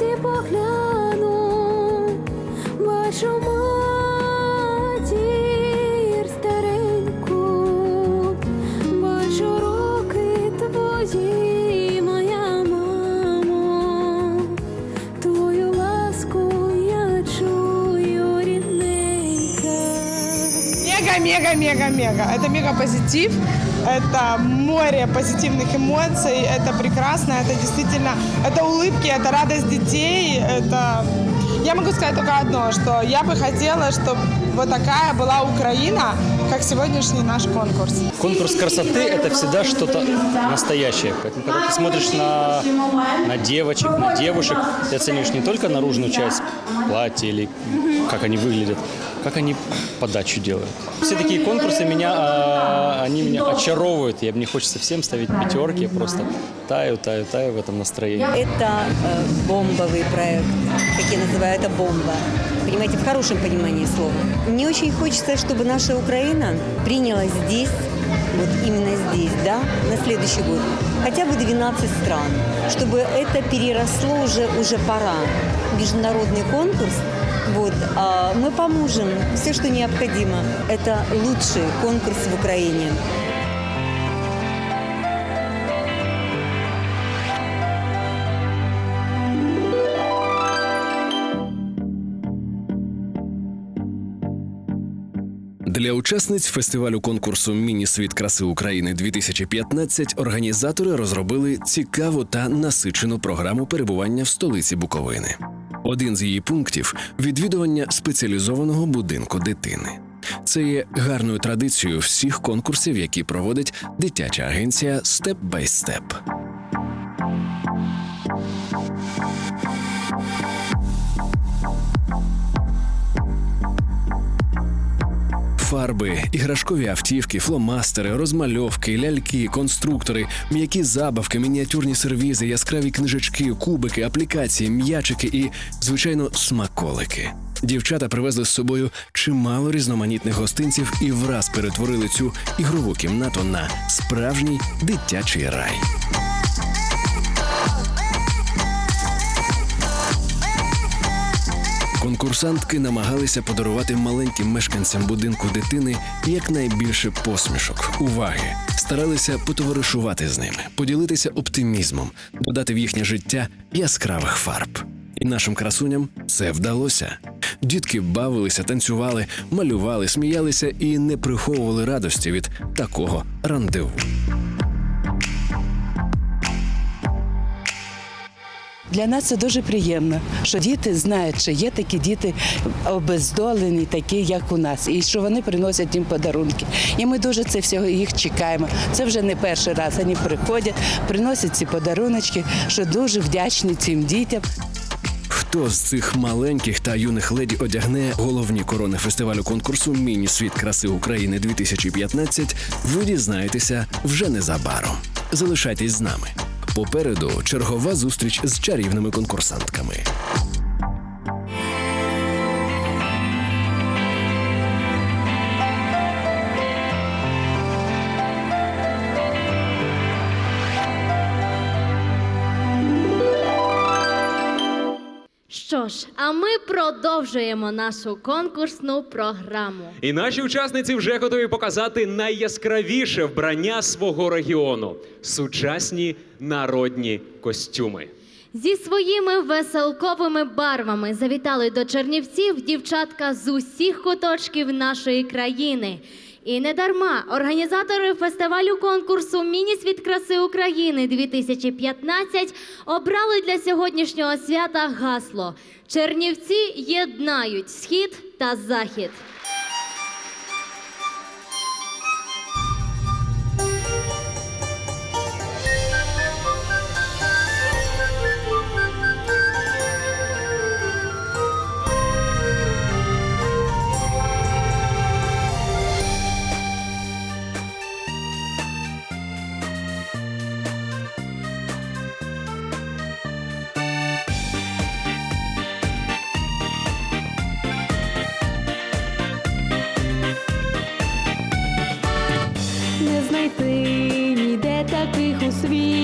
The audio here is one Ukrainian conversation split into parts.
вулиці погляну, бачу матір стареньку, бачу роки твої, моя мамо, твою ласку я чую рідненька. Мега, мега, мега, мега. Это мега позитив, это море позитивных эмоций, это прекрасно, это действительно, это улыбки, это радость детей, это... Я могу сказать только одно, что я бы хотела, чтобы вот такая была Украина, как сегодняшний наш конкурс. Конкурс красоты – это всегда что-то настоящее. Поэтому, когда ты смотришь на, на девочек, на девушек, ты оцениваешь не только наружную часть платья или как они выглядят, как они подачу делают. Все такие конкурсы меня, а, они меня очаровывают. И мне хочется всем ставить пятерки. Я просто таю, таю, таю в этом настроении. Это э, бомбовый проект, как я называю это бомба. Понимаете, в хорошем понимании слова. Мне очень хочется, чтобы наша Украина приняла здесь, вот именно здесь, да, на следующий год, хотя бы 12 стран, чтобы это переросло уже, уже пора. Международный конкурс, вот, а мы поможем, все, что необходимо. Это лучший конкурс в Украине. Для учасниць фестивалю конкурсу Міні-світ краси України 2015 організатори розробили цікаву та насичену програму перебування в столиці Буковини. Один з її пунктів відвідування спеціалізованого будинку дитини. Це є гарною традицією всіх конкурсів, які проводить дитяча агенція Step by Step. Фарби, іграшкові автівки, фломастери, розмальовки, ляльки, конструктори, м'які забавки, мініатюрні сервізи, яскраві книжечки, кубики, аплікації, м'ячики і, звичайно, смаколики. Дівчата привезли з собою чимало різноманітних гостинців і враз перетворили цю ігрову кімнату на справжній дитячий рай. Конкурсантки намагалися подарувати маленьким мешканцям будинку дитини якнайбільше посмішок, уваги, старалися потоваришувати з ними, поділитися оптимізмом, додати в їхнє життя яскравих фарб. І нашим красуням це вдалося. Дітки бавилися, танцювали, малювали, сміялися і не приховували радості від такого рандеву. Для нас це дуже приємно, що діти знають, що є такі діти обездолені, такі як у нас, і що вони приносять їм подарунки. І ми дуже це всього їх чекаємо. Це вже не перший раз. Вони приходять, приносять ці подаруночки, що дуже вдячні цим дітям. Хто з цих маленьких та юних леді одягне головні корони фестивалю конкурсу Міні світ краси України 2015, ви дізнаєтеся вже незабаром. Залишайтесь з нами. Попереду чергова зустріч з чарівними конкурсантками. Ж, а ми продовжуємо нашу конкурсну програму. І наші учасниці вже готові показати найяскравіше вбрання свого регіону сучасні народні костюми. Зі своїми веселковими барвами завітали до Чернівців дівчатка з усіх куточків нашої країни. І не дарма організатори фестивалю конкурсу «Мініс-світ краси України 2015 обрали для сьогоднішнього свята гасло Чернівці єднають схід та захід. знайти ніде таких у світі.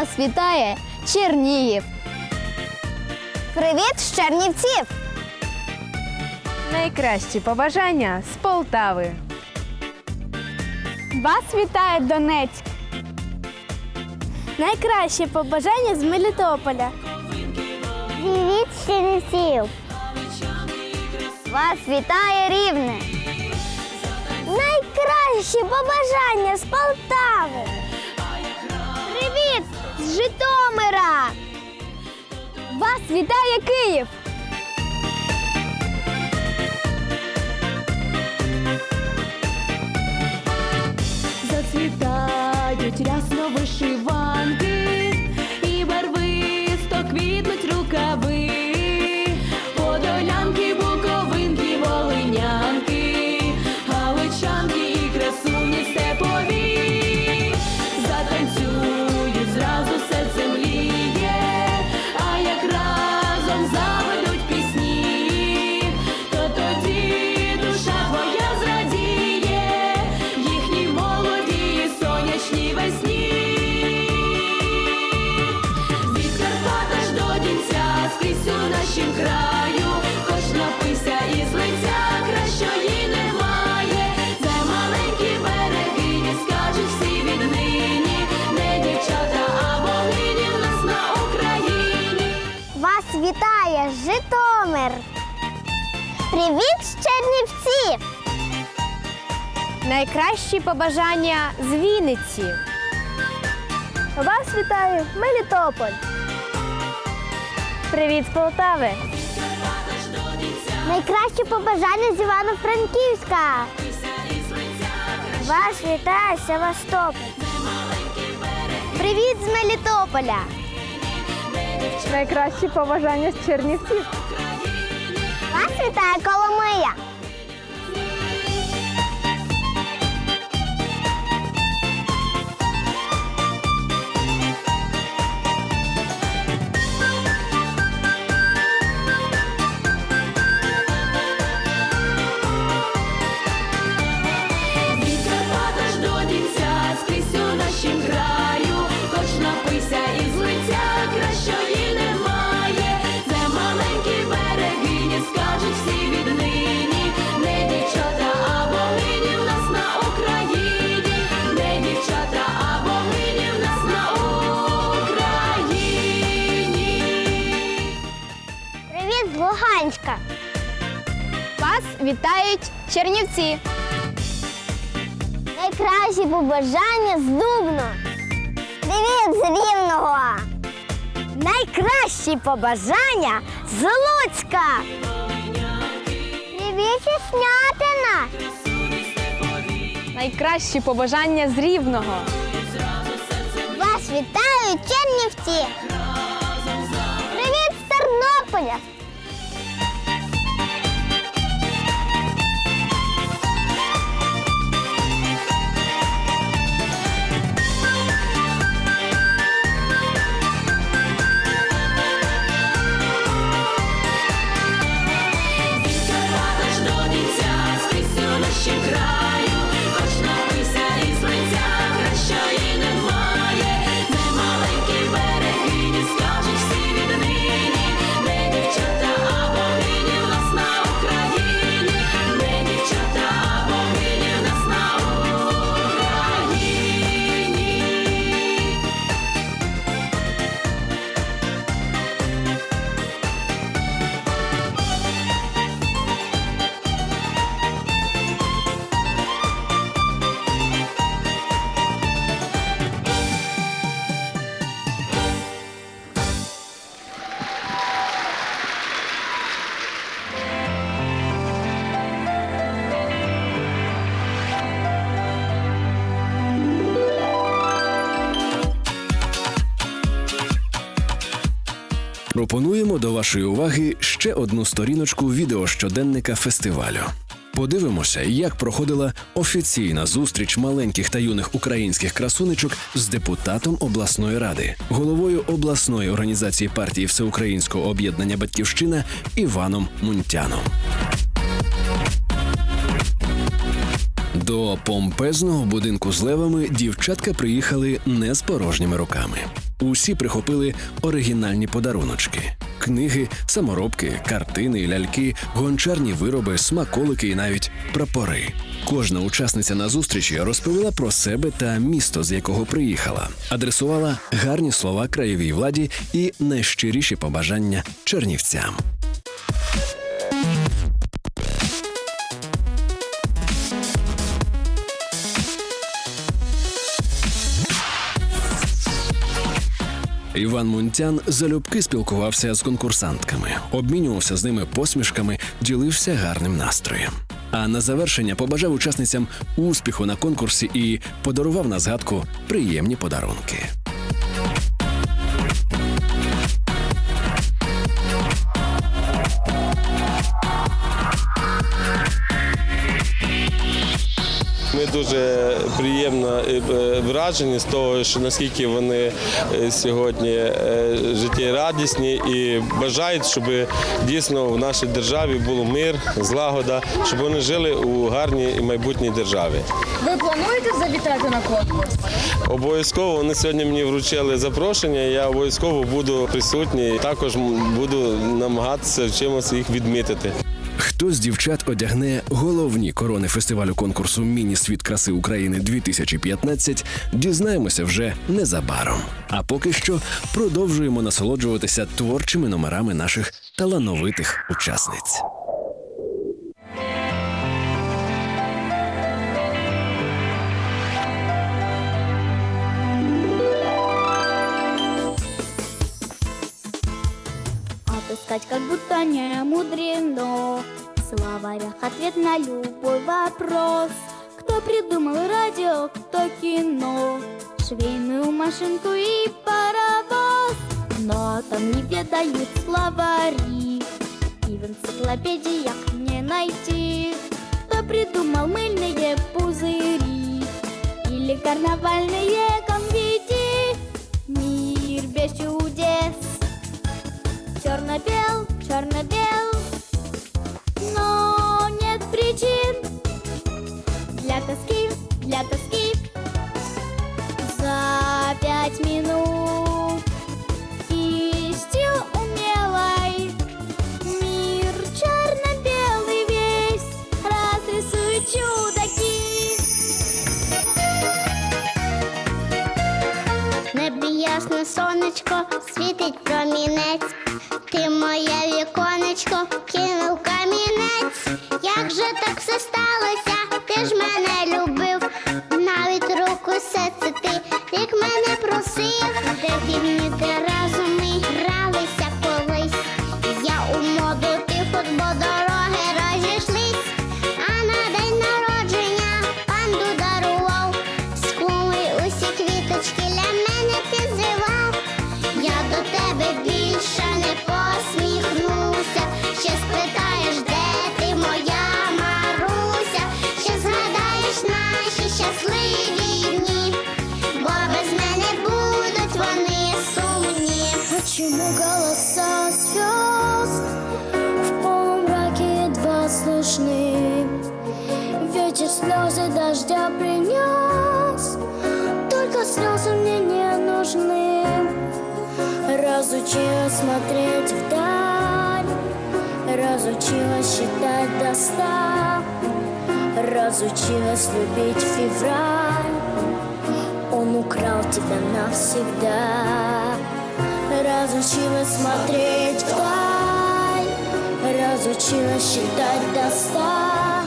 Вас вітає Чернігів. Привіт з Чернівців! Найкращі побажання з Полтави. Вас вітає Донецьк. Найкраще побажання з Мелітополя. Привіт з Чернівців. Вас вітає Рівне. Найкраще побажання з Полтави. Житомира. Вас вітає Київ. Зацвітають рясно вишиванки, Привіт з Чернівців. Найкращі побажання з Вінниці. Вас вітає Мелітополь. Привіт з Полтави. Найкраще побажання з Івано-Франківська. Вас вітає Севастополь. Привіт з Мелітополя. Найкращі побажання з Чернівців. Вас вітає Коломия. Від Чернівці. Найкращі побажання з Дубно. Привіт з Рівного. Найкращі побажання з Луцька. Привіт зі Снятина. Найкращі побажання з Рівного. Вас вітають Чернівці. Привіт з Тернополя. Пропонуємо до вашої уваги ще одну сторіночку відеощоденника фестивалю. Подивимося, як проходила офіційна зустріч маленьких та юних українських красунечок з депутатом обласної ради, головою обласної організації партії Всеукраїнського об'єднання Батьківщина Іваном Мунтяном. До помпезного будинку з левами дівчатка приїхали не з порожніми руками. Усі прихопили оригінальні подаруночки: книги, саморобки, картини, ляльки, гончарні вироби, смаколики і навіть прапори. Кожна учасниця на зустрічі розповіла про себе та місто, з якого приїхала, адресувала гарні слова краєвій владі і найщиріші побажання чернівцям. Іван Мунтян залюбки спілкувався з конкурсантками, обмінювався з ними посмішками, ділився гарним настроєм. А на завершення побажав учасницям успіху на конкурсі і подарував на згадку приємні подарунки. Дуже приємно е, вражені з того, що наскільки вони е, сьогодні е, життєрадісні і бажають, щоб дійсно в нашій державі було мир, злагода, щоб вони жили у гарній і майбутній державі. Ви плануєте завітати на конкурс? Обов'язково вони сьогодні мені вручили запрошення. Я обов'язково буду присутній. Також буду намагатися чимось їх відмітити. Хто з дівчат одягне головні корони фестивалю конкурсу Міні світ краси України 2015 дізнаємося вже незабаром. А поки що продовжуємо насолоджуватися творчими номерами наших талановитих учасниць. Отыскать как будто не мудрено. В словарях ответ на любой вопрос. Кто придумал радио, кто кино? Швейную машинку и паровоз. Но там не ведают словари. И в энциклопедиях не найти. Кто придумал мыльные пузыри? Или карнавальные конфетти? Мир без чудес. Черно-бел, черно-бел Разучилась смотреть вдаль, разучилась считать до ста, разучилась любить февраль. Он украл тебя навсегда. Разучилась смотреть вдаль, разучилась считать до ста,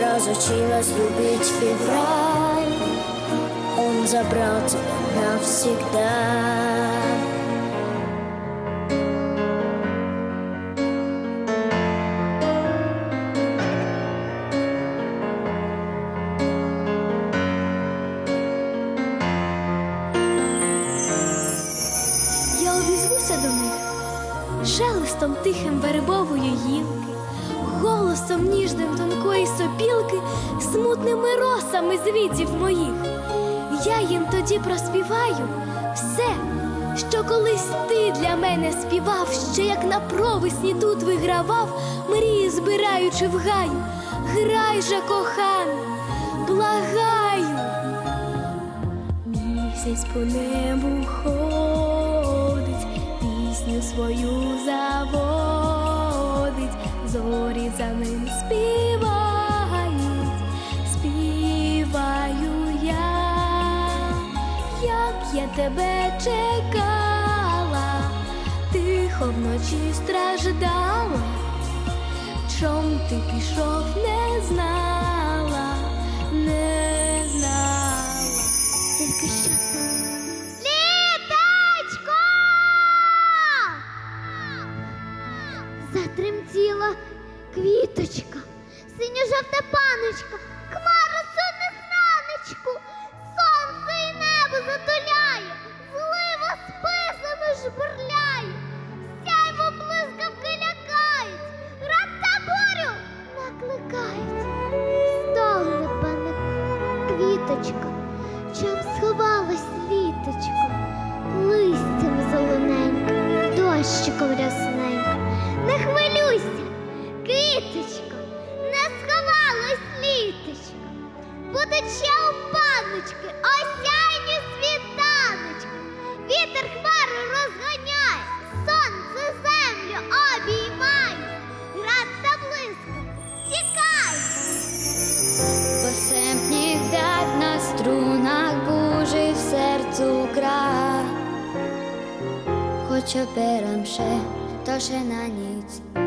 разучилась любить февраль. Он забрал тебя навсегда. Шелестом тихим вербової гілки, голосом ніжним тонкої сопілки, смутними росами звітів моїх. Я їм тоді проспіваю все, що колись ти для мене співав, ще як на провесні тут вигравав, мрії збираючи в гаю. Грай же, коханий, благаю. Місяць по небу ходить, пісню свою заводить, зорі за ним співають, співаю я, як я тебе чекала, тихо вночі страждала, чом ти пішов, не знала, не знала. Тільки що синьо-жовта Ще у паночки, осяйні світаночки. Вітер хмари розганяє, сонце землю обіймає, град та блиск тікай. Посемпні грять на струнах, бужий в серцю гра. Хоч операм то ще на ніч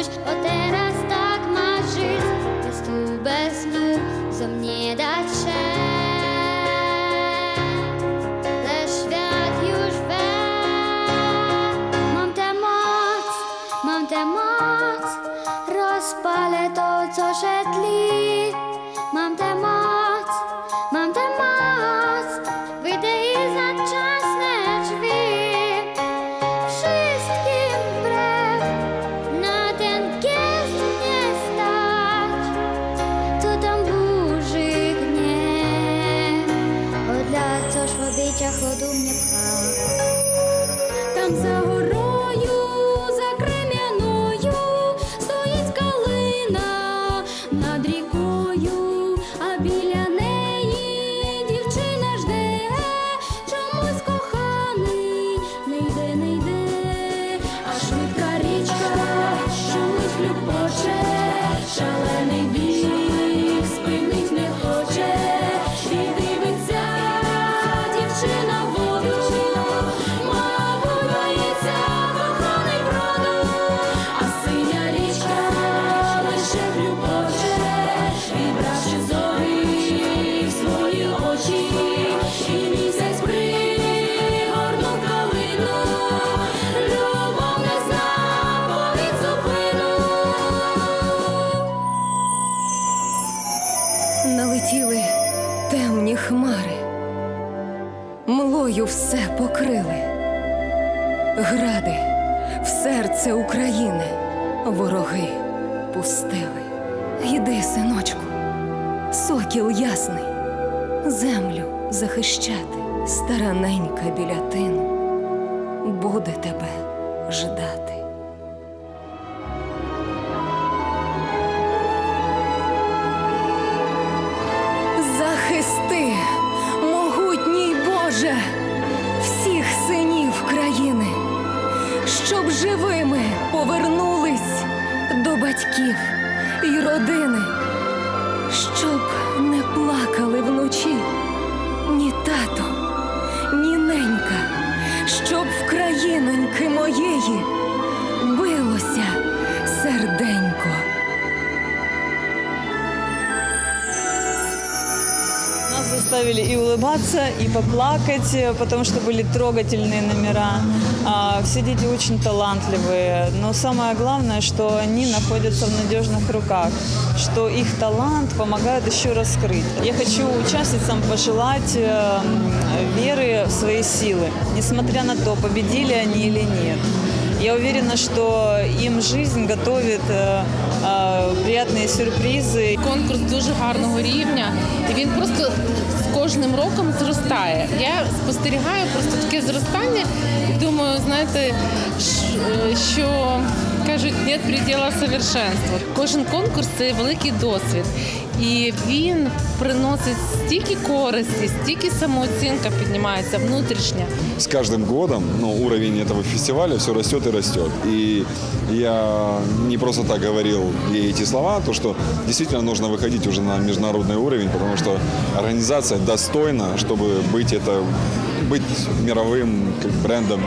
uczuć, bo teraz tak ma żyć. Bez tu, bez co mnie dać się. Lecz świat już we. Mam tę moc, mam tę moc, rozpalę to, co się захищати, стараненька біля тину буде тебе ждати. Захисти, могутній Боже, всіх синів країни, щоб живими повернулись до батьків і родини, щоб не плакали в моєї заставили и улыбаться, и поплакать, э, потому что были трогательные номера. А, Все дети очень талантливые, но самое главное, что они находятся в надежных руках, что их талант помогает еще раскрыть. Я хочу участницам пожелать э, веры в свои силы, несмотря на то, победили они или нет. Я уверена, что им жизнь готовит э, э, приятные сюрпризы. Конкурс дуже гарного рівня, і він просто з кожним роком зростає. Я спостерігаю просто таке зростання і думаю, знаєте, ш- що кажуть, нет предела совершенства. Кожен конкурс це великий досвід. І він приносить стільки користі, стільки самооцінка піднімається внутрішня. с каждым годом ну, уровень этого фестиваля все растет и растет. И я не просто так говорил ей эти слова, то что действительно нужно выходить уже на международный уровень, потому что организация достойна, чтобы быть это быть мировым как, брендом.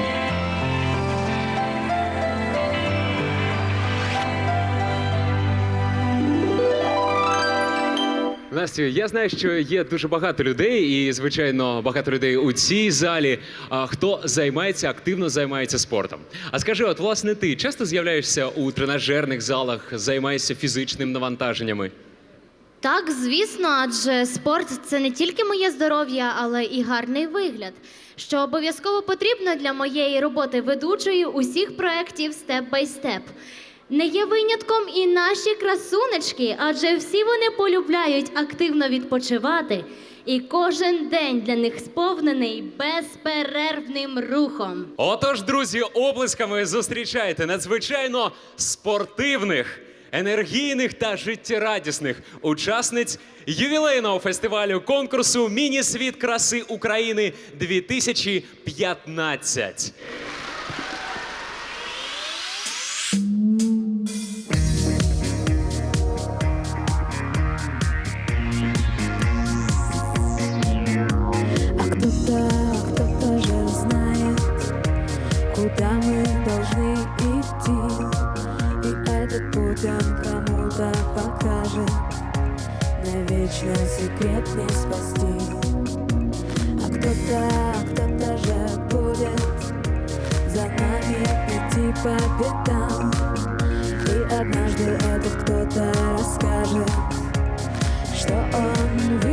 Настю, я знаю, що є дуже багато людей, і звичайно, багато людей у цій залі, а, хто займається активно займається спортом. А скажи, от власне, ти часто з'являєшся у тренажерних залах, займаєшся фізичним навантаженнями? Так, звісно, адже спорт це не тільки моє здоров'я, але і гарний вигляд, що обов'язково потрібно для моєї роботи ведучою усіх проєктів степ бай степ. Не є винятком і наші красунечки, адже всі вони полюбляють активно відпочивати, і кожен день для них сповнений безперервним рухом. Отож, друзі, облисками зустрічайте надзвичайно спортивних, енергійних та життєрадісних учасниць ювілейного фестивалю конкурсу Міні-світ краси України 2015. Он кому-то покажет, навечно секрет не спасти. А кто-то, кто-то же будет за нами идти по пятам. И однажды этот кто-то расскажет, что он видел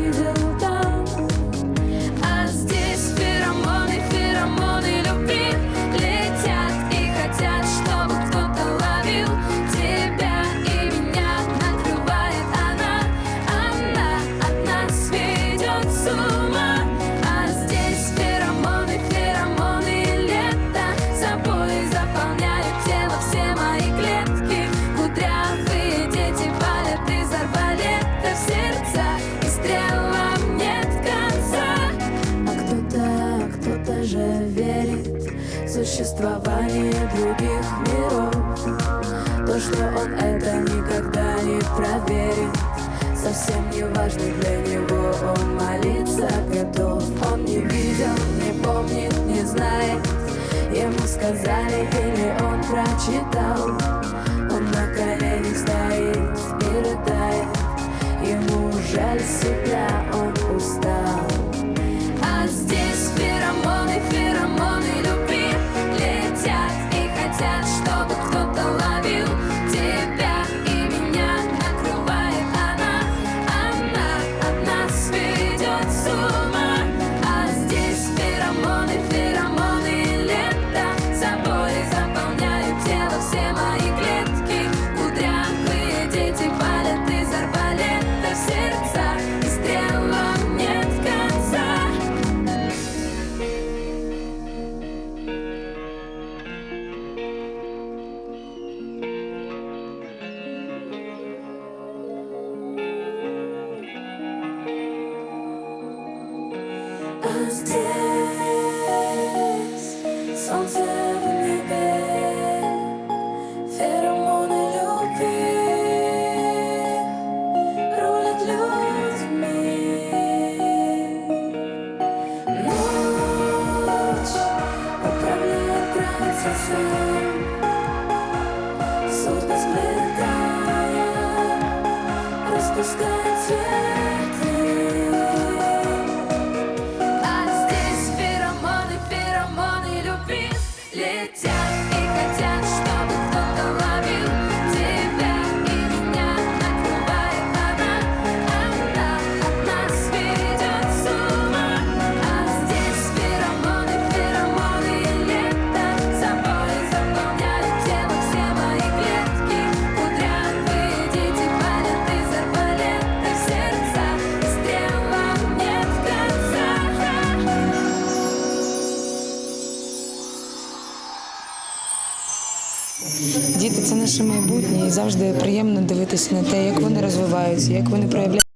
же верит в существование других миров? То, что он это никогда не проверит Совсем не важно для него, он молиться готов Он не видел, не помнит, не знает. Ему сказали или он прочитал. Он на коленях стоит и рыдает. Ему жаль себя, он устал сплетая, распускает цветы. наше майбутнє, і завжди приємно дивитися на те, як вони розвиваються, як вони проявляють.